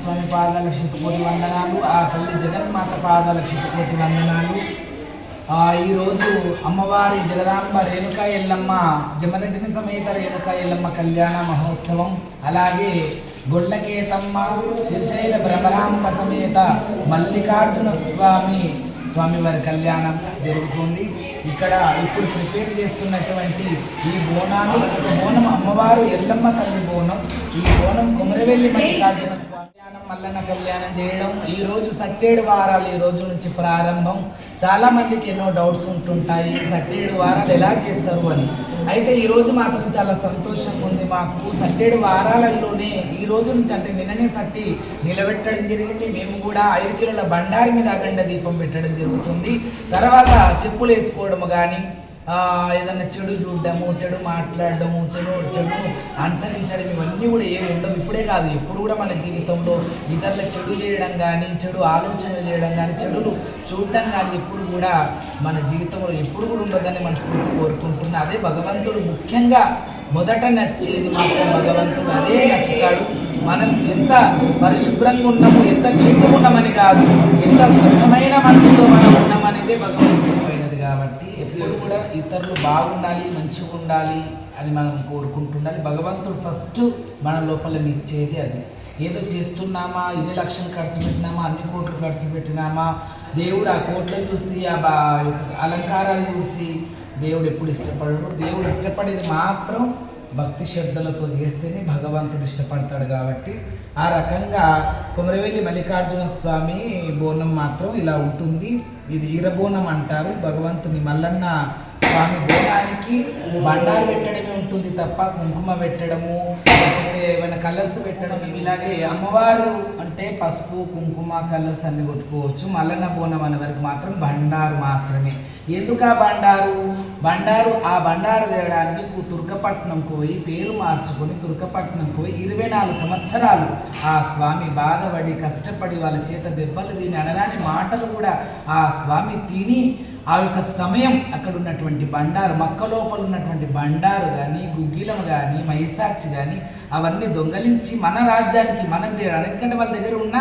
స్వామి పాదాల శతకోటి వందనాలు ఆ తల్లి జగన్మాత పాదాల శతకోటి వందనాలు. ఈరోజు అమ్మవారి జగదాంబ రేణుకా ఎల్లమ్మ జమదగ్ని సమేత రేణుకా ఎల్లమ్మ కళ్యాణ మహోత్సవం అలాగే గొల్లకేతమ్మ శ్రీశైల భ్రమరాంబ సమేత మల్లికార్జున స్వామి స్వామివారి కళ్యాణం జరుగుతుంది. ఇక్కడ ఇప్పుడు ప్రిపేర్ చేస్తున్నటువంటి ఈ బోనాలు ఒక బోనం అమ్మవారు ఎల్లమ్మ తల్లి బోనం. ఈ బోనం కుమరవెల్లి మల్లికార్జున కళ్యాణం మల్లన కళ్యాణం చేయడం. ఈ రోజు సట్టేడు వారాలు ఈ రోజు నుంచి ప్రారంభం. చాలా మందికి ఎన్నో డౌట్స్ ఉంటుంటాయి. సట్టేడు వారాలు ఎలా చేస్తారు అని. అయితే ఈ రోజు మాత్రం చాలా సంతోషంగా ఉంది మాకు. సట్టేడు వారాలలోనే ఈ రోజు నుంచి అంటే నిన్ననే సట్టి నిలబెట్టడం జరిగింది. మేము కూడా ఐదు కిలోల బండారి మీద అఖండ దీపం పెట్టడం జరుగుతుంది. తర్వాత చెప్పులు వేసుకోవడం కానీ ఏదైనా ఏదన్నా చెడు చూడడము చెడు మాట్లాడడము చెడు చెడు అనుసరించడం ఇవన్నీ కూడా ఏమి ఉండవు. ఇప్పుడే కాదు ఎప్పుడు కూడా మన జీవితంలో ఇతరుల చెడు చేయడం కానీ చెడు ఆలోచన చేయడం కానీ చెడులు చూడడం కానీ ఎప్పుడు కూడా మన జీవితంలో ఎప్పుడు కూడా ఉండదని మనస్ఫూర్తి కోరుకుంటున్నా. అదే భగవంతుడు ముఖ్యంగా మొదట నచ్చేది మాత్రం భగవంతుడు అదే నచ్చుతాడు. మనం ఎంత పరిశుభ్రంగా ఉన్నాము ఎంత నీట్గా ఉన్నామని కాదు ఎంత స్వచ్ఛమైన మనసుతో మనం ఉన్నామనేదే భగవంతుడు పోయినది కాబట్టి ఇతరులు బాగుండాలి మంచిగా ఉండాలి అని మనం కోరుకుంటుండాలి. భగవంతుడు ఫస్ట్ మన లోపల ఇచ్చేది అది. ఏదో చేస్తున్నామా ఇన్ని లక్షలు ఖర్చు పెట్టినామా అన్ని కోట్లు ఖర్చు పెట్టినామా దేవుడు ఆ కోట్లను చూసి ఆ బా అలంకారాలు చూసి దేవుడు ఎప్పుడు ఇష్టపడడు. దేవుడు ఇష్టపడేది మాత్రం భక్తి శ్రద్ధలతో చేస్తేనే భగవంతుడు ఇష్టపడతాడు కాబట్టి ఆ రకంగా కుమరవెల్లి మల్లికార్జున స్వామి బోనం మాత్రం ఇలా ఉంటుంది. ఇది ఈరబోనం అంటారు. భగవంతుని మల్లన్న స్వామి బోనానికి బండారు పెట్టడమే ఉంటుంది తప్ప కుంకుమ పెట్టడము లేకపోతే ఏమైనా కలర్స్ పెట్టడం ఇలాగే అమ్మవారు అంటే పసుపు కుంకుమ కలర్స్ అన్ని కొట్టుకోవచ్చు. మల్లన్న బోనం అనే వరకు మాత్రం బండారు మాత్రమే. ఎందుకు ఆ బండారు? బండారు ఆ బండారు వేయడానికి కు- పోయి పేరు మార్చుకొని తుర్కపట్నంకు పోయి ఇరవై నాలుగు సంవత్సరాలు ఆ స్వామి బాధపడి కష్టపడి వాళ్ళ చేత దెబ్బలు తిని అనరాని మాటలు కూడా ఆ స్వామి తిని ఆ యొక్క సమయం అక్కడ ఉన్నటువంటి బండారు మక్క లోపల ఉన్నటువంటి బండారు కానీ గుగ్గిలం కానీ మైసాచి కానీ అవన్నీ దొంగలించి మన రాజ్యానికి మనకు తేడానికి ఎందుకంటే వాళ్ళ దగ్గర ఉన్న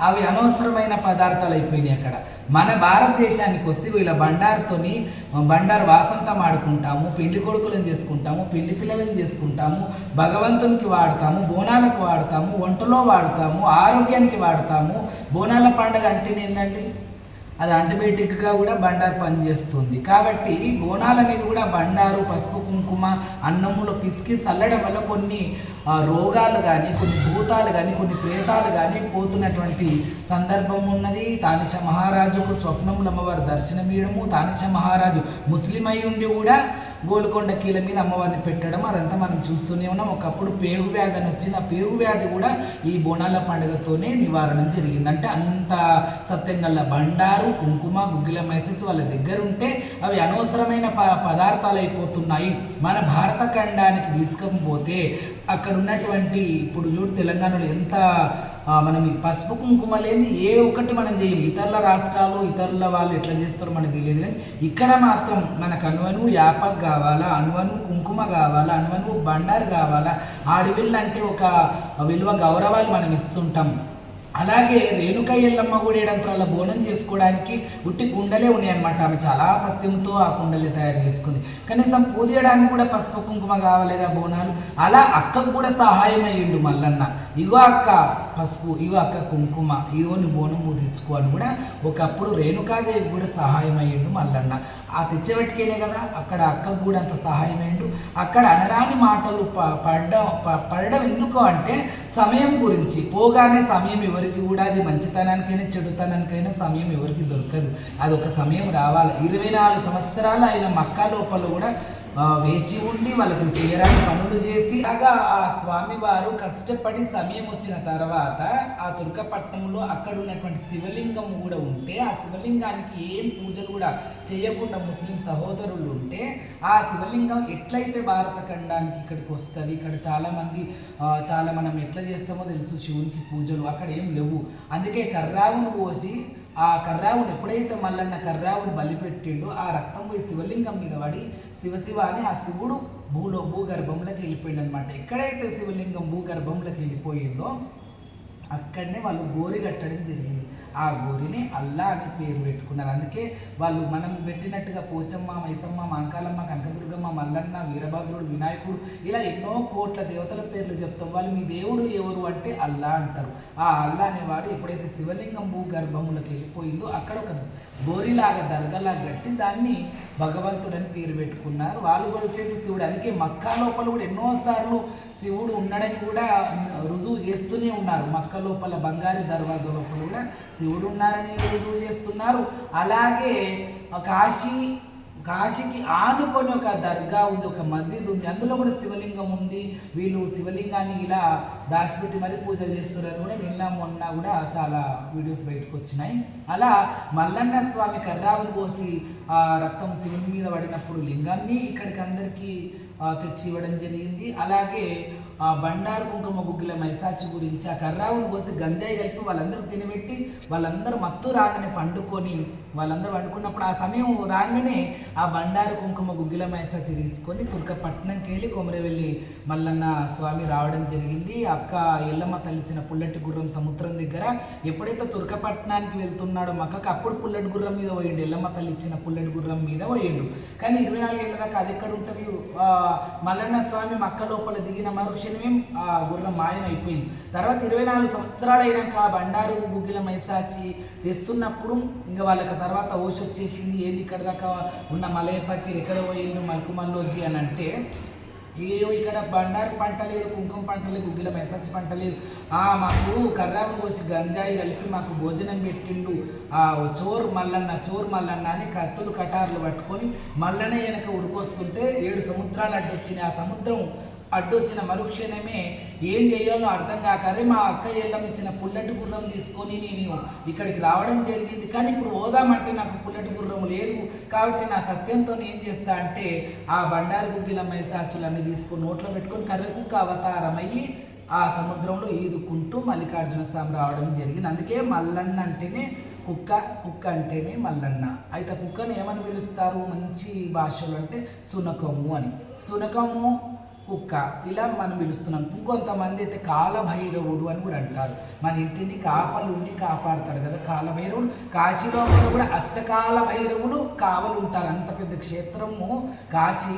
అవి అనవసరమైన పదార్థాలు అయిపోయినాయి అక్కడ. మన భారతదేశానికి వస్తే వీళ్ళ బండారుతోని బండారు వాసంతం ఆడుకుంటాము పెళ్ళి కొడుకులను చేసుకుంటాము పెళ్ళి పిల్లలను చేసుకుంటాము భగవంతునికి వాడతాము బోనాలకు వాడతాము వంటలో వాడతాము ఆరోగ్యానికి వాడతాము. బోనాల పండుగ అంటేనే ఏంటండి అది యాంటీబయాటిక్గా కూడా బండారు పనిచేస్తుంది. కాబట్టి బోనాల మీద కూడా బండారు పసుపు కుంకుమ అన్నములో పిసికి చల్లడం వల్ల కొన్ని రోగాలు కానీ కొన్ని భూతాలు కానీ కొన్ని ప్రేతాలు కానీ పోతున్నటువంటి సందర్భం ఉన్నది. తానిష మహారాజుకు స్వప్నములమ్మవారు దర్శనం దర్శనమియడము తానిష మహారాజు ముస్లిం అయి ఉండి కూడా గోల్కొండ కీల మీద అమ్మవారిని పెట్టడం అదంతా మనం చూస్తూనే ఉన్నాం. ఒకప్పుడు పేగు వ్యాధి అని వచ్చింది ఆ పేగు వ్యాధి కూడా ఈ బోనాల పండుగతోనే నివారణ జరిగింది. అంటే అంత సత్యంగల్ల బండారు కుంకుమ గుగ్గిల మెసేజ్ వాళ్ళ దగ్గర ఉంటే అవి అనవసరమైన ప పదార్థాలు అయిపోతున్నాయి మన భారత ఖండానికి తీసుకపోతే అక్కడ ఉన్నటువంటి ఇప్పుడు చూడు తెలంగాణలో ఎంత మనం పసుపు కుంకుమ లేని ఏ ఒక్కటి మనం చేయం. ఇతరుల రాష్ట్రాలు ఇతరుల వాళ్ళు ఎట్లా చేస్తారో మనకు తెలియదు కానీ ఇక్కడ మాత్రం మనకు అనువను యాపక్ కావాలా అనువను కుంకుమ కావాలా అనువను బండారు కావాలా ఆడవిళ్ళు అంటే ఒక విలువ గౌరవాలు మనం ఇస్తుంటాం. అలాగే రేణుక ఎల్లమ్మ కూడా ఏడంతరాల బోనం చేసుకోవడానికి ఉట్టి కుండలే ఉన్నాయన్నమాట. ఆమె చాలా సత్యంతో ఆ కుండల్ని తయారు చేసుకుంది. కనీసం పూదేయడానికి కూడా పసుపు కుంకుమ కావాలిగా బోనాలు. అలా అక్కకు కూడా సహాయం అయ్యిండు మల్లన్న. ఇగో అక్క పసుపు ఇవి అక్క కుంకుమ ఇగో నీ బోనం పూజించుకో అని కూడా ఒకప్పుడు రేణుకాదేవి కూడా సహాయం అయ్యిండు మల్లన్న. ఆ తెచ్చబెట్టుకేనే కదా అక్కడ అక్కకు కూడా అంత సహాయం అయ్యిండు అక్కడ అనరాని మాటలు ప- పడడం ప- పడడం ఎందుకు అంటే సమయం గురించి. పోగానే సమయం ఎవరికి కూడా అది మంచితనానికైనా చెడుతనానికైనా సమయం ఎవరికి దొరకదు. అది ఒక సమయం రావాలి. ఇరవై నాలుగు సంవత్సరాలు ఆయన మక్కా లోపల కూడా వేచి ఉండి వాళ్ళకు చేయరాని పనులు చేసి అలాగా ఆ స్వామి వారు కష్టపడి సమయం వచ్చిన తర్వాత ఆ దుర్గపట్నంలో అక్కడ ఉన్నటువంటి శివలింగం కూడా ఉంటే ఆ శివలింగానికి ఏం పూజలు కూడా చేయకుండా ముస్లిం సహోదరులు ఉంటే ఆ శివలింగం ఎట్లయితే భారత ఖండానికి ఇక్కడికి వస్తుంది ఇక్కడ చాలామంది చాలా మనం ఎట్లా చేస్తామో తెలుసు శివునికి పూజలు అక్కడ ఏం లేవు. అందుకే కర్రావును కోసి ఆ కర్రావుని ఎప్పుడైతే మల్లన్న కర్రావుని బలిపెట్టిండో ఆ రక్తం పోయి శివలింగం మీద పడి శివశివ అని ఆ శివుడు భూలో భూగర్భంలోకి వెళ్ళిపోయిండు అనమాట ఎక్కడైతే శివలింగం భూగర్భంలోకి వెళ్ళిపోయిందో అక్కడనే వాళ్ళు గోరి కట్టడం జరిగింది. ఆ గోరిని అల్లా అని పేరు పెట్టుకున్నారు. అందుకే వాళ్ళు మనం పెట్టినట్టుగా పోచమ్మ మైసమ్మ మాంకాలమ్మ కనకదుర్గమ్మ మల్లన్న వీరభద్రుడు వినాయకుడు ఇలా ఎన్నో కోట్ల దేవతల పేర్లు చెప్తాం. వాళ్ళు మీ దేవుడు ఎవరు అంటే అల్లా అంటారు. ఆ అల్లా అనేవాడు ఎప్పుడైతే శివలింగం భూగర్భములకు వెళ్ళిపోయిందో అక్కడ ఒక గోరిలాగా దర్గలా కట్టి దాన్ని భగవంతుడని పేరు పెట్టుకున్నారు. వాళ్ళు కొలిసేది శివుడు. అందుకే మక్కా లోపల కూడా ఎన్నోసార్లు శివుడు ఉన్నాడని కూడా రుజువు చేస్తూనే ఉన్నారు. మక్క లోపల బంగారు దర్వాజా లోపల కూడా శివుడు ఉన్నారని రుజువు చేస్తున్నారు. అలాగే కాశీ కాశీకి ఆనుకొని ఒక దర్గా ఉంది ఒక మస్జిద్ ఉంది అందులో కూడా శివలింగం ఉంది. వీళ్ళు శివలింగాన్ని ఇలా దాచిపెట్టి మరి పూజలు చేస్తున్నారు కూడా. నిన్న మొన్న కూడా చాలా వీడియోస్ బయటకు వచ్చినాయి. అలా మల్లన్న స్వామి కర్రావుని కోసి ఆ రక్తం శివుని మీద పడినప్పుడు లింగాన్ని ఇక్కడికి అందరికీ తెచ్చి ఇవ్వడం జరిగింది. అలాగే ఆ బండారు కుంకుమ గుగ్గిల మైసాచి గురించి ఆ కర్రావును కోసి గంజాయి కలిపి వాళ్ళందరూ తినబెట్టి వాళ్ళందరూ మత్తు రాగానే పండుకొని వాళ్ళందరూ అనుకున్నప్పుడు ఆ సమయం రాగానే ఆ బండారు కుంకుమ గుగ్గిల మైసాచి తీసుకొని తుర్కపట్నంకి వెళ్ళి కొమరవెల్లి మల్లన్న స్వామి రావడం జరిగింది. అక్క ఎల్లమ్మ తల్లిచ్చిన పుల్లటి గుర్రం సముద్రం దగ్గర ఎప్పుడైతే తుర్కపట్నానికి వెళ్తున్నాడో మక్కకు అప్పుడు పుల్లటి గుర్రం మీద పోయిండు. ఎల్లమ్మ తల్లిచ్చిన పుల్లటి గుర్రం మీద పోయిండు. కానీ ఇరవై నాలుగు దాకా అది ఎక్కడ ఉంటుంది? మల్లన్న స్వామి మక్క లోపల దిగిన మరుక్షణమే ఆ గుర్రం మాయమైపోయింది తర్వాత ఇరవై నాలుగు సంవత్సరాలు అయినాక ఆ బండారు గుగ్గిల మైసాచి తెస్తున్నప్పుడు ఇంకా వాళ్ళకి తర్వాత ఓష్ వచ్చేసింది ఏంది ఇక్కడ దాకా ఉన్న మలయపక్కి ఎక్కడ పోయిండు మల్కుమల్లోజీ అని అంటే అయ్యో ఇక్కడ బండారు పంట లేదు కుంకుమ పంట లేదు గుగ్గిల మెసర్స్ పంట లేదు. ఆ మాకు కర్రాము కోసి గంజాయి కలిపి మాకు భోజనం పెట్టిండు. ఆ చోర్ మల్లన్న చోర్ మల్లన్న అని కత్తులు కటార్లు పట్టుకొని మల్లనే వెనక ఉరికొస్తుంటే ఏడు సముద్రాలు అడ్డొచ్చినాయి. ఆ సముద్రం అడ్డొచ్చిన మరుక్షణమే ఏం చేయాలో అర్థం కాక అరే మా అక్క ఏళ్ళం ఇచ్చిన పుల్లటి గుర్రం తీసుకొని నేను ఇక్కడికి రావడం జరిగింది. కానీ ఇప్పుడు పోదామంటే నాకు పుల్లటి గుర్రం లేదు. కాబట్టి నా సత్యంతో ఏం చేస్తా అంటే ఆ బండారు గుగ్గిల మైసాచులన్నీ తీసుకొని నోట్లో పెట్టుకొని కర్రకుక్క అవతారమయ్యి ఆ సముద్రంలో ఈదుకుంటూ మల్లికార్జున స్వామి రావడం జరిగింది. అందుకే మల్లన్న అంటేనే కుక్క కుక్క అంటేనే మల్లన్న. అయితే కుక్కని ఏమని పిలుస్తారు? మంచి భాషలో అంటే సునకము అని. సునకము కుక్క. ఇలా మనం పిలుస్తున్నాం. ఇంకొంతమంది అయితే కాలభైరవుడు అని కూడా అంటారు. మన ఇంటిని కాపలు ఉండి కాపాడతాడు కదా కాలభైరవుడు. కాశీలో కూడా అష్టకాల భైరవులు కావలు ఉంటారు. అంత పెద్ద క్షేత్రము. కాశీ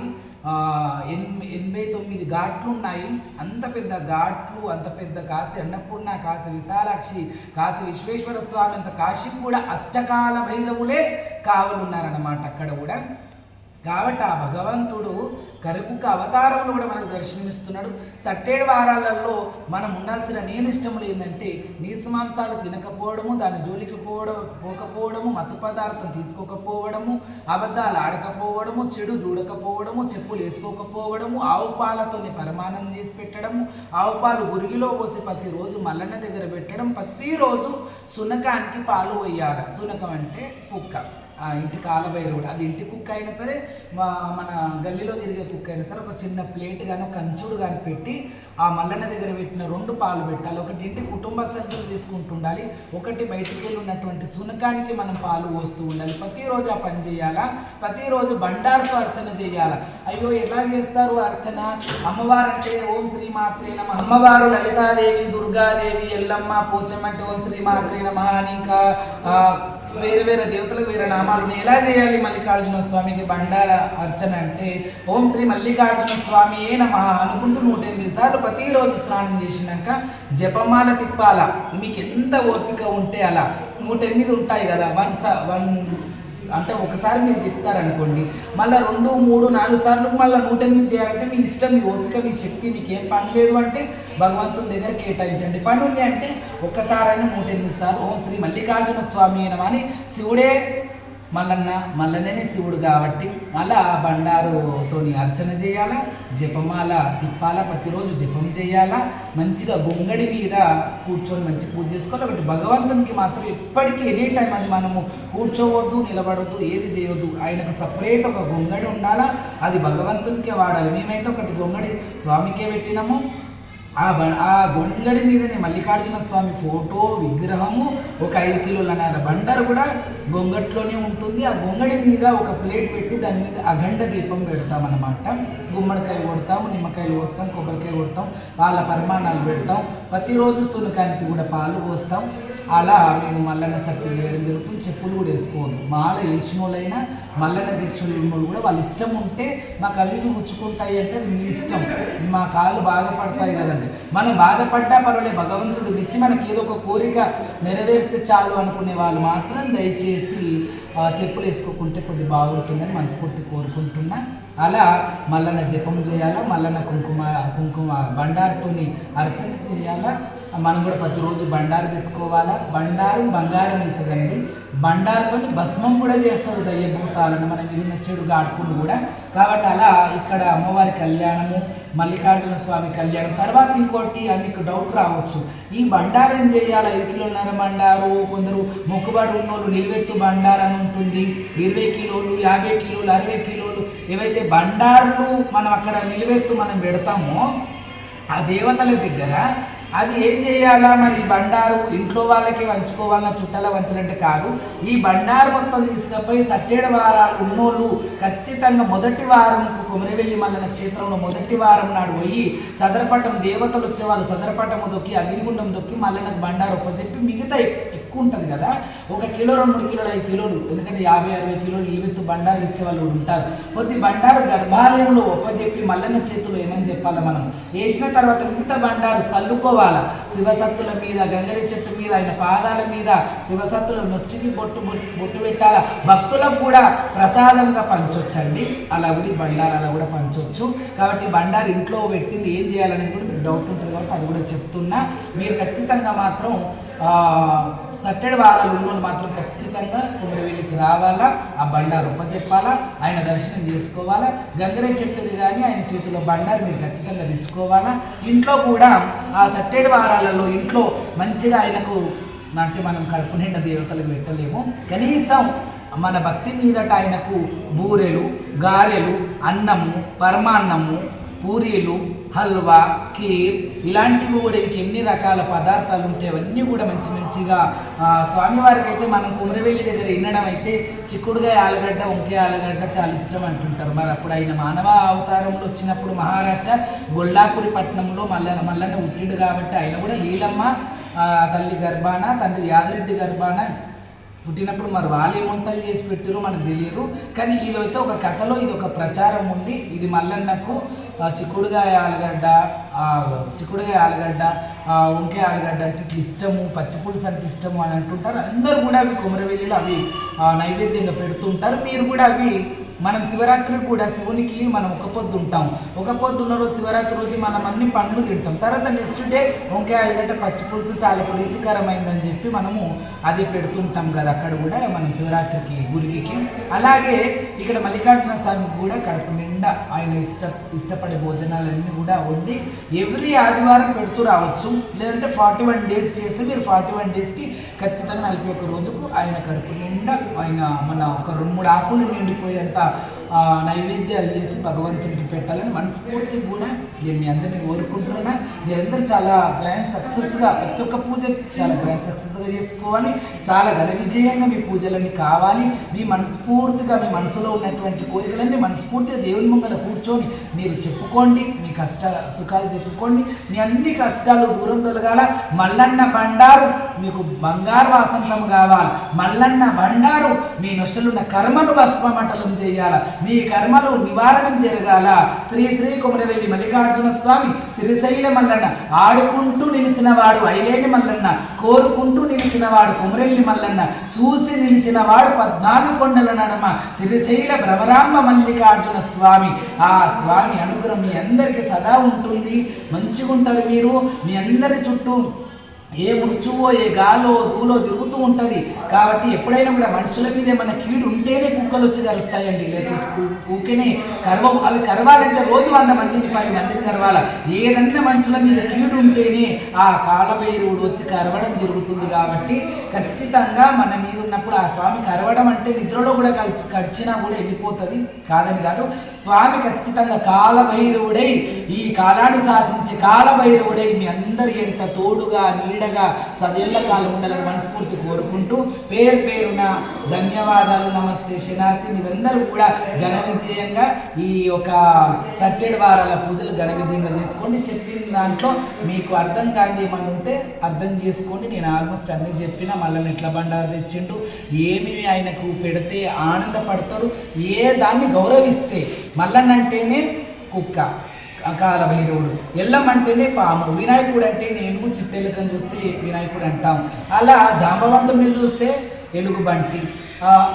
ఎన్ ఎనభై తొమ్మిది ఘాట్లు ఉన్నాయి. అంత పెద్ద ఘాట్లు అంత పెద్ద కాశీ అన్నపూర్ణ కాశీ విశాలాక్షి కాశీ విశ్వేశ్వర స్వామి అంత కాశీ కూడా అష్టకాల భైరవులే కావలున్నారన్నమాట అక్కడ కూడా. కాబట్టి ఆ భగవంతుడు కరుకుక్క అవతారంలో కూడా మనకు దర్శనమిస్తున్నాడు. సట్టేడు వారాలలో మనం ఉండాల్సిన నేను ఇష్టములు ఏంటంటే నీసు మాంసాలు తినకపోవడము దాని జోలికి పోవడం పోకపోవడము మత్తు పదార్థం తీసుకోకపోవడము అబద్ధాలు ఆడకపోవడము చెడు చూడకపోవడము చెప్పులు వేసుకోకపోవడము ఆవు పాలతోని పరిమాణం చేసి పెట్టడము ఆవు పాలు ఉరిగిలో పోసి ప్రతిరోజు మల్లన్న దగ్గర పెట్టడం ప్రతిరోజు సునకానికి పాలు వేయాలి సునకం అంటే కుక్క. ఆ ఇంటి కూడా అది ఇంటి కుక్క అయినా సరే మా మన గల్లీలో తిరిగే కుక్క అయినా సరే ఒక చిన్న ప్లేట్ కానీ ఒక అంచుడు కానీ పెట్టి ఆ మల్లన్న దగ్గర పెట్టిన రెండు పాలు పెట్టాలి. ఒకటి ఇంటి కుటుంబ సభ్యులు తీసుకుంటుండాలి ఒకటి బయటికి వెళ్ళి ఉన్నటువంటి సునకానికి మనం పాలు పోస్తూ ఉండాలి. ప్రతిరోజు ఆ పని చేయాలా? ప్రతిరోజు బండారుతో అర్చన చేయాలా? అయ్యో ఎలా చేస్తారు అర్చన? అమ్మవారు అంటే ఓం శ్రీ మాత్రే నమ. అమ్మవారు లలితాదేవి దుర్గాదేవి ఎల్లమ్మ పోచమ్మ అంటే ఓం శ్రీ మాత్రే నమ అని ఇంకా వేరే వేరే దేవతలకు వేరే నామాలు. ఎలా చేయాలి మల్లికార్జున స్వామికి బండార అర్చన అంటే ఓం శ్రీ మల్లికార్జున స్వామి ఏ నమ అనుకుంటూ నూట ఎనిమిది సార్లు ప్రతిరోజు స్నానం చేసినాక జపమాల తిప్పాల? మీకు ఎంత ఓపిక ఉంటే అలా. నూట ఎనిమిది ఉంటాయి కదా వన్ స వన్ అంటే ఒకసారి మీరు తిప్పుతారనుకోండి మళ్ళీ రెండు మూడు నాలుగు సార్లు మళ్ళీ నూట ఎనిమిది చేయాలంటే మీ ఇష్టం మీ ఓపిక మీ శక్తి మీకు ఏం పని లేదు అంటే భగవంతుని దగ్గర కేటాయించండి. పని ఉంది అంటే ఒక్కసారైనా నూట ఎనిమిది సార్లు ఓం శ్రీ మల్లికార్జున స్వామి అని శివుడే మల్లన్న మల్లన్ననే శివుడు కాబట్టి అలా బండారుతోని అర్చన చేయాలా జపమాల తిప్పాలా ప్రతిరోజు జపం చేయాలా మంచిగా గొంగడి మీద కూర్చొని మంచి పూజ చేసుకోవాలి. ఒకటి భగవంతునికి మాత్రం ఇప్పటికీ ఎనీ టైం అది మనము కూర్చోవద్దు నిలబడద్దు ఏది చేయొద్దు ఆయనకు సపరేట్ ఒక గొంగడి ఉండాలా అది భగవంతునికే వాడాలి. మేమైతే ఒకటి గొంగడి స్వామికే పెట్టినాము. ఆ బ ఆ గొంగడి మీదనే మల్లికార్జున స్వామి ఫోటో విగ్రహము ఒక ఐదు కిలోల బండరు కూడా గొంగట్లోనే ఉంటుంది. ఆ గొంగడి మీద ఒక ప్లేట్ పెట్టి దాని మీద అఖండ దీపం పెడతామన్నమాట. గుమ్మడికాయ కొడతాం నిమ్మకాయలు పోస్తాం కొబ్బరికాయ కొడతాం వాళ్ళ పరిమాణాలు పెడతాం. ప్రతిరోజు సునకానికి కూడా పాలు పోస్తాం అలా మేము మల్లన్న సత్తి చేయడం జరుగుతుంది. చెప్పులు కూడా వేసుకోవద్దు. మాల వేసిన వాళ్ళైనా మల్లన్న దీక్షలు ఉన్న వాళ్ళు కూడా వాళ్ళ ఇష్టం ఉంటే మాకు అవి ఇవి గుచ్చుకుంటాయి అంటే అది మీ ఇష్టం. మా కాళ్ళు బాధపడతాయి కదండి. మనం బాధపడ్డా పర్వాలేదు భగవంతుడు ఇచ్చి మనకి ఏదో ఒక కోరిక నెరవేరిస్తే చాలు అనుకునే వాళ్ళు మాత్రం దయచేసి చెప్పులు వేసుకోకుంటే కొద్ది బాగుంటుందని మనస్ఫూర్తి కోరుకుంటున్నా. అలా మల్లన్న జపం చేయాలా మల్లన్న కుంకుమ కుంకుమ బండారుతోని అర్చన చేయాలా మనం కూడా ప్రతిరోజు బండారు పెట్టుకోవాలా? బండారు బంగారం అవుతుందండి. బండారుతో భస్మం కూడా చేస్తాడు దయ్యభూతాలను మనం మీద చెడు గాడ్పులు కూడా. కాబట్టి అలా ఇక్కడ అమ్మవారి కళ్యాణము మల్లికార్జున స్వామి కళ్యాణం తర్వాత ఇంకోటి అని డౌట్ రావచ్చు. ఈ బండారం ఏం చేయాలి? ఐదు కిలోన్నర బండారు కొందరు మొక్కుబడి ఉన్నోళ్ళు నిలువెత్తు బండారని ఉంటుంది. ఇరవై కిలోలు యాభై కిలోలు అరవై కిలోలు ఏవైతే బండారులు మనం అక్కడ నిలువెత్తు మనం పెడతామో ఆ దేవతల దగ్గర అది ఏం చేయాలా మరి? బండారు ఇంట్లో వాళ్ళకి వంచుకోవాలన్నా చుట్టాల వంచాలంటే కాదు. ఈ బండారు మొత్తం తీసుకపోయి సట్టేడు వారాలు ఉన్నోళ్ళు ఖచ్చితంగా మొదటి వారంకు కుమరవెల్లి మల్ల నక్షత్రంలో మొదటి వారం నాడు పోయి సదరపటం దేవతలు వచ్చేవాళ్ళు సదరపటము దొక్కి అగ్నిగుండం దొక్కి మల్లనకు బండారు ఒప్పచెప్పి మిగతా ఎక్కువ ఉంటుంది కదా. ఒక కిలో రెండు మూడు కిలోలు ఐదు కిలోలు. ఎందుకంటే యాభై అరవై కిలోలు ఇలువెత్తు బండారు ఇచ్చేవాళ్ళు కూడా ఉంటారు. కొద్ది బండారు గర్భాలయంలో ఒప్పజెప్పి మల్లన్న చేతులు ఏమని చెప్పాలి మనం? వేసిన తర్వాత మిగతా బండారు చల్లుకోవాలా? శివసత్తుల మీద గంగరి చెట్టు మీద ఆయన పాదాల మీద శివసత్తుల నొష్టికి బొట్టు బొట్టు పెట్టాలా? పెట్టాల భక్తులకు కూడా ప్రసాదంగా పంచొచ్చండి. అలా కూడా బండారు అలా కూడా పంచొచ్చు. కాబట్టి బండారు ఇంట్లో పెట్టింది ఏం చేయాలనేది కూడా మీకు డౌట్ ఉంటుంది కాబట్టి అది కూడా చెప్తున్నా. మీరు ఖచ్చితంగా మాత్రం చట్టడి సట్టెడు వారాలు ఉన్నోళ్ళు మాత్రం ఖచ్చితంగా కుమరవెల్లికి రావాలా? ఆ బండారు ఉపచెప్పాలా? ఆయన దర్శనం చేసుకోవాలా? గంగరే చెట్టుది కానీ ఆయన చేతిలో బండారు మీరు ఖచ్చితంగా తెచ్చుకోవాలా? ఇంట్లో కూడా ఆ సట్టెడు వారాలలో ఇంట్లో మంచిగా ఆయనకు అంటే మనం కడుపు నిండా దేవతలకు పెట్టలేము. కనీసం మన భక్తి మీదట ఆయనకు బూరెలు గారెలు అన్నము పరమాన్నము పూరీలు హల్వా కీర్ ఇలాంటివి కూడా ఇంకెన్ని రకాల పదార్థాలు ఉంటాయి అవన్నీ కూడా మంచి మంచిగా స్వామివారికి అయితే మనం కుమరవెల్లి దగ్గర వినడం అయితే చిక్కుడుగా ఆలుగడ్డ వంకాయ ఆలుగడ్డ చాలా ఇష్టం అంటుంటారు. మరి అప్పుడు ఆయన మానవ అవతారంలో వచ్చినప్పుడు మహారాష్ట్ర గొల్లాపురి పట్టణంలో మల్ల మల్లన్న పుట్టిండు కాబట్టి ఆయన కూడా లీలమ్మ తల్లి గర్భాన తండ్రి యాదిరెడ్డి గర్భాన పుట్టినప్పుడు మరి వాళ్ళు ఏం చేసి పెట్టారో మనకు తెలియదు. కానీ ఇదైతే ఒక కథలో ఇది ఒక ప్రచారం ఉంది. ఇది మల్లన్నకు చిక్కుడుకాయ ఆలుగడ్డ చిక్కుడుకాయ ఆలుగడ్డ వంకాయ ఆలుగడ్డ అంటే ఇట్లా ఇష్టము పచ్చిపులుసు అంటే ఇష్టము అని అంటుంటారు. అందరూ కూడా అవి కుమరవెల్లిలో అవి నైవేద్యంగా పెడుతుంటారు. మీరు కూడా అవి మనం శివరాత్రి కూడా శివునికి మనం ఒక పొద్దు ఉంటాం. ఒక పొద్దు ఉన్న రోజు శివరాత్రి రోజు మనం అన్ని పండ్లు తింటాం. తర్వాత నెక్స్ట్ డే వంకాయ ఆలుగడ్డ పచ్చి పులుసు చాలా ప్రీతికరమైందని చెప్పి మనము అది పెడుతుంటాం కదా. అక్కడ కూడా మనం శివరాత్రికి గురికి అలాగే ఇక్కడ మల్లికార్జున స్వామికి కూడా కడుపు నిండా ఆయన ఇష్ట ఇష్టపడే భోజనాలన్నీ కూడా వండి ఎవ్రీ ఆదివారం పెడుతూ రావచ్చు. లేదంటే ఫార్టీ వన్ డేస్ చేస్తే మీరు ఫార్టీ వన్ డేస్కి ఖచ్చితంగా నలభై ఒక్క రోజుకు ఆయన కడుపు నిండా ఆయన మన ఒక రెండు మూడు ఆకులు నిండిపోయేంత నైవేద్యాలు చేసి భగవంతుడికి పెట్టాలని మనస్ఫూర్తి కూడా నేను మీ అందరినీ కోరుకుంటున్నా. మీరందరూ చాలా గ్రాండ్ సక్సెస్గా ప్రతి ఒక్క పూజ చాలా గ్రాండ్ సక్సెస్గా చేసుకోవాలి. చాలా ఘన విజయంగా మీ పూజలన్నీ కావాలి. మీ మనస్ఫూర్తిగా మీ మనసులో ఉన్నటువంటి కోరికలన్నీ మనస్ఫూర్తిగా దేవుని ముంగల కూర్చొని మీరు చెప్పుకోండి మీ కష్ట సుఖాలు చెప్పుకోండి. మీ అన్ని కష్టాలు దూరం తొలగాల. మల్లన్న బండారు మీకు బంగారు వాసంతం కావాలి. మల్లన్న బండారు మీ నష్టలున్న కర్మను భస్మమంటలం చేయాలి. మీ కర్మలు నివారణం జరగాల. శ్రీ శ్రీ కుమరవెల్లి మల్లికార్జున స్వామి శ్రీశైల మల్లన్న ఆడుకుంటూ నిలిచినవాడు ఐలేటి ఐలేని మల్లన్న కోరుకుంటూ నిలిచినవాడు కుమరెల్లి మల్లన్న చూసి నిలిచినవాడు పద్నాలుగు కొండల నడమ శ్రీశైల భ్రమరాంబ మల్లికార్జున స్వామి. ఆ స్వామి అనుగ్రహం మీ అందరికీ సదా ఉంటుంది. మంచిగా ఉంటారు మీరు. మీ అందరి చుట్టూ ఏ మృత్యువో ఏ గాలో దూలో తిరుగుతూ ఉంటుంది. కాబట్టి ఎప్పుడైనా కూడా మనుషుల మీద ఏమైనా కీడు ఉంటేనే కుక్కలు వచ్చి కలుస్తాయండి లేదా ఊరికేనే కర్వ అవి కరవాలంటే రోజు వంద మందిని పది మందిని కరవాల. ఏదన్నా మనుషుల మీద కీడు ఉంటేనే ఆ కాలభైరవుడు వచ్చి కరవడం జరుగుతుంది కాబట్టి ఖచ్చితంగా మన మీద ఉన్నప్పుడు ఆ స్వామి కరవడం అంటే నిద్రలో కూడా కలిసి కడిచినా కూడా వెళ్ళిపోతుంది. కాదని కాదు స్వామి ఖచ్చితంగా కాలభైరవుడై ఈ కాలాన్ని శాసించి కాలభైరవుడై మీ అందరి ఎంట తోడుగా నీడగా సదేళ్ళ కాలం ఉండాలని మనస్ఫూర్తి కోరుకుంటూ పేరు పేరున ధన్యవాదాలు. నమస్తే. శనార్థి మీరందరూ కూడా ఘన విజయంగా ఈ యొక్క సట్టేడు వారాల పూజలు ఘన విజయంగా చేసుకోండి. చెప్పిన దాంట్లో మీకు అర్థం కాదేమని ఏమన్నా ఉంటే అర్థం చేసుకోండి. నేను ఆల్మోస్ట్ అన్నీ చెప్పిన మళ్ళీ ఎట్ల బండారు తెచ్చిండు. ఏమి ఆయనకు పెడితే ఆనందపడతాడు ఏ దాన్ని గౌరవిస్తే మల్లన్నంటేనే కుక్క అకాల భైరవుడు. ఎల్లమంటేనే పాము. వినాయకుడు అంటే నేను చిట్టెలుకని చూస్తే వినాయకుడు అంటాం అలా జాంబవంతుడిని చూస్తే ఎలుగుబంటి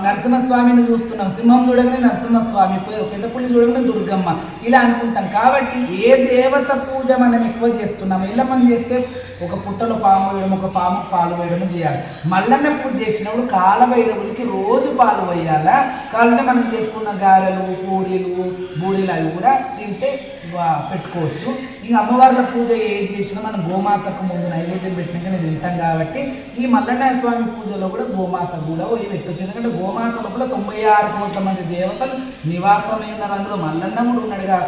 నరసింహస్వామిని చూస్తున్నాం. సింహం చూడగానే నరసింహస్వామి పెద్దపుల్లి చూడగానే దుర్గమ్మ. ఇలా అనుకుంటాం. కాబట్టి ఏ దేవత పూజ మనం ఎక్కువ చేస్తున్నాం ఎల్లమ్మని చేస్తే ఒక పుట్టలో పాము వేయడం ఒక పాము పాలు వేయడం చేయాలి. మల్లన్న పూజ చేసినప్పుడు కాలభైరవులకి రోజు పాలు వేయాలా? కావాలంటే మనం చేసుకున్న గారెలు పూరీలు బూరెలు అవి కూడా తింటే పెట్టుకోవచ్చు. ఈ అమ్మవార్ల పూజ ఏం చేసినా మనం గోమాతకు ముందు నైవేద్యం పెట్టినాక తింటాం కాబట్టి ఈ మల్లన్న స్వామి పూజలో కూడా గోమాత కూడా పోయి పెట్టచ్చు. ఎందుకంటే గోమాతలో కూడా తొంభై ఆరు కోట్ల మంది దేవతలు నివాసమై ఉన్నారు. అందులో మల్లన్న కూడా ఉన్నాడుగా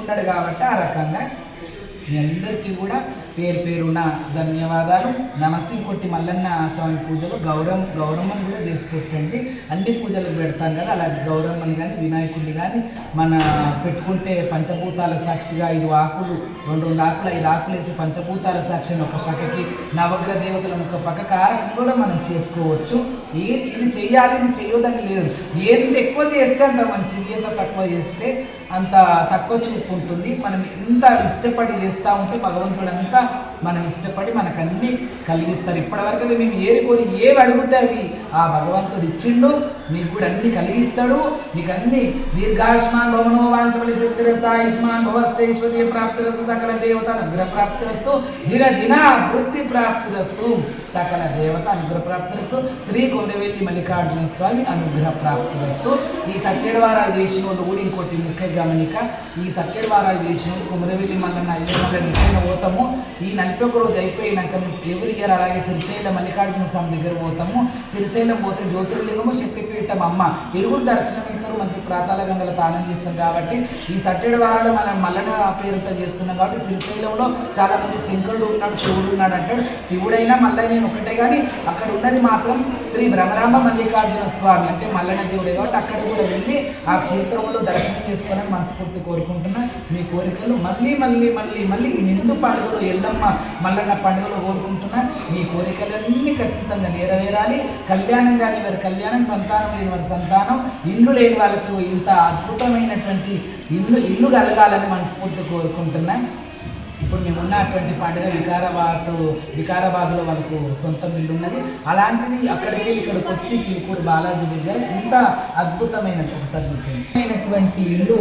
ఉన్నాడు కాబట్టి ఆ రకంగా మీ అందరికీ కూడా పేరు పేరున ధన్యవాదాలు. నమస్తే ఇంకొట్టి మల్లన్న స్వామి పూజలు. గౌరవం గౌరమ్మని కూడా చేసి పెట్టండి. అన్ని పూజలకు పెడతాం కదా అలాగే గౌరమ్మని కానీ వినాయకుడిని కానీ మన పెట్టుకుంటే పంచభూతాల సాక్షిగా ఐదు ఆకులు రెండు రెండు ఆకులు ఐదు ఆకులు వేసి పంచభూతాల సాక్షిని ఒక పక్కకి నవగ్రహ దేవతలను ఒక పక్క కారకం కూడా మనం చేసుకోవచ్చు. ఏ ఇది చేయాలి ఇది చేయొద్దని లేదు. ఏది ఎక్కువ చేస్తే అంత మంచిది ఎంత తక్కువ చేస్తే అంత తక్కువ చూపు ఉంటుంది మనం ఎంత ఇష్టపడి చేస్తూ ఉంటే భగవంతుడు అంతా lugar మనం ఇష్టపడి మనకు కలిగిస్తారు. ఇప్పటివరకు అయితే మేము ఏరుకొని ఏవి అడిగితే అవి? ఆ భగవంతుడు ఇచ్చిండు మీకు కూడా అన్ని కలిగిస్తాడు. మీకు అన్ని దీర్ఘాయుష్మాన్ భవనో వాంచబలి సిద్ధిరస్త ఆయుష్మాన్ భవశ్రేశ్వర్య ప్రాప్తిరస్తు సకల దేవత అనుగ్రహ ప్రాప్తిరస్తు దిన దిన వృత్తి ప్రాప్తిరస్తు సకల దేవత అనుగ్రహ ప్రాప్తిరస్తు శ్రీ కొండవెల్లి మల్లికార్జున స్వామి అనుగ్రహ ప్రాప్తిరస్తు. ఈ సత్యేడు వారాలు చేసిన వాళ్ళు కూడా ఇంకోటి ముఖ్య గమనిక ఈ సత్యేడు వారాలు చేసిన వాళ్ళు కుమరవెల్లి మల్లన్న అయ్యమల్ల మళ్ళీ పోతాము. ఈ నలభై ఒక రోజు అయిపోయినాక మేము ఎవరి అలాగే శ్రీశైలం మల్లికార్జున స్వామి దగ్గర పోతాము. శ్రీశైలం పోతే జ్యోతిర్లింగము శక్తిపీఠం అమ్మ. ఇరుగురు దర్శనం ఇద్దరు మంచి ప్రాతాల గంగల తానం చేస్తాం కాబట్టి ఈ సట్టేడు వారాలు మనం మల్లన పేరుతో చేస్తున్నాం కాబట్టి శ్రీశైలంలో చాలా మంది శంకరుడు ఉన్నాడు శివుడు ఉన్నాడు అంటాడు. శివుడైనా మల్లయ్య ఒకటే కానీ అక్కడ ఉన్నది మాత్రం శ్రీ భ్రమరామ మల్లికార్జున స్వామి. అంటే మల్లన దేవుడే కాబట్టి అక్కడ కూడా వెళ్ళి ఆ క్షేత్రంలో దర్శనం చేసుకోవాలని మనస్ఫూర్తి కోరుకుంటున్నా. మీ కోరికలు మళ్ళీ మళ్ళీ మళ్ళీ మళ్ళీ ఈ నిండు పాడుగులు ఎల్లమ్మ మల్లన్న పండుగలు కోరుకుంటున్నా మీ కోరికలన్నీ ఖచ్చితంగా నెరవేరాలి. కళ్యాణం కాని వారి కళ్యాణం సంతానం లేని వారి సంతానం ఇల్లు లేని వాళ్ళకు ఇంత అద్భుతమైనటువంటి ఇల్లు ఇల్లు కలగాలని మనస్ఫూర్తి కోరుకుంటున్నా. ఇప్పుడు మేము ఉన్నటువంటి పండుగ వికారాబాద్ వికారాబాద్లో వాళ్ళకు సొంతం ఇల్లు ఉన్నది. అలాంటిది అక్కడికి ఇక్కడికి వచ్చి చిలుకూరు బాలాజీ దగ్గర ఇంత అద్భుతమైన ఒకసారి అయినటువంటి ఇల్లు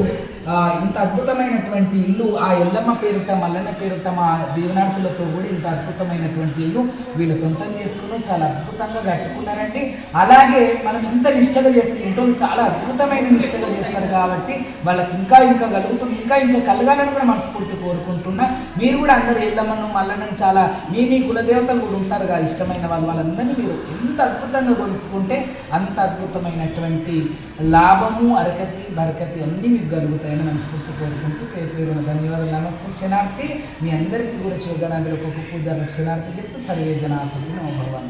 ఇంత అద్భుతమైనటువంటి ఇల్లు ఆ ఎల్లమ్మ పేరుట మల్లన్న పేరుట మా దీవనార్థులతో కూడా ఇంత అద్భుతమైనటువంటి ఇల్లు వీళ్ళు సొంతం చేసుకుని చాలా అద్భుతంగా కట్టుకున్నారండి. అలాగే మనం ఇంత నిష్టగా చేస్తే ఇంట్లో చాలా అద్భుతమైన నిష్టగా చేస్తారు కాబట్టి వాళ్ళకి ఇంకా ఇంకా కలుగుతుంది ఇంకా ఇంకా కలగాలని కూడా మనస్ఫూర్తి కోరుకుంటున్నా. మీరు కూడా అందరు ఎల్లమ్మను మల్లన్నను చాలా మీ మీ కులదేవతలు కూడా ఉంటారు కదా ఇష్టమైన వాళ్ళు వాళ్ళందరినీ మీరు ఎంత అద్భుతంగా కొలుసుకుంటే అంత అద్భుతమైనటువంటి లాభము అరకతి బరకతి అన్నీ మీకు కలుగుతాయని మనస్ఫూర్తి కోరుకుంటూ పేరు పేరున ధన్యవాదాలు. నమస్తే క్షణార్థి మీ అందరికీ కూడా శివగణాదులకు ఒక పూజ క్షణార్థి చెప్తూ సర్వే జనాసుకు భగవాన్.